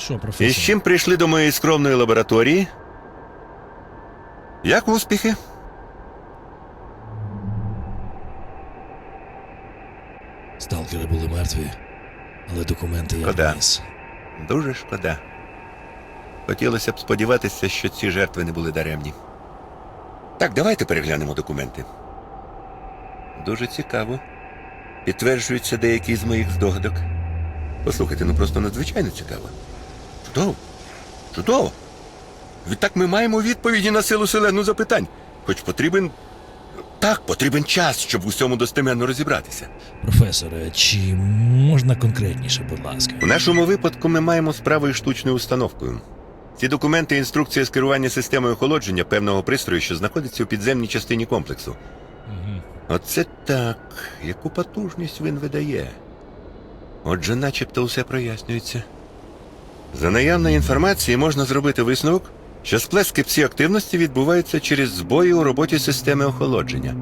що, І професор? з чим прийшли до моєї скромної лабораторії? Як успіхи? Сталкери були мертві, але документи я Шкода. вніс. Дуже шкода. Хотілося б сподіватися, що ці жертви не були даремні. Так, давайте переглянемо документи. Дуже цікаво. Підтверджуються деякі з моїх здогадок. Послухайте, ну просто надзвичайно цікаво. Чудово. Чудово. Відтак ми маємо відповіді на силу селену запитань. Хоч потрібен. Так, потрібен час, щоб в усьому достеменно розібратися. Професоре, чи можна конкретніше, будь ласка? У нашому випадку ми маємо справу із штучною установкою. Ці документи інструкція з керування системою охолодження певного пристрою, що знаходиться у підземній частині комплексу. Угу. Оце так. Яку потужність він видає. Отже, начебто усе прояснюється. За наявної інформації можна зробити висновок, що сплески псі-активності відбуваються через збої у роботі системи охолодження.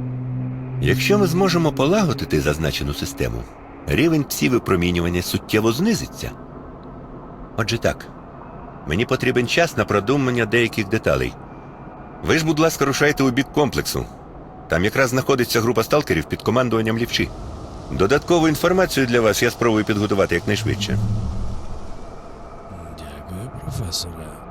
Якщо ми зможемо полагодити зазначену систему, рівень псі-випромінювання суттєво знизиться. Отже так, мені потрібен час на продумання деяких деталей. Ви ж, будь ласка, рушайте у бік комплексу. Там якраз знаходиться група сталкерів під командуванням лівчі. Додаткову інформацію для вас я спробую підготувати якнайшвидше. Vassoura.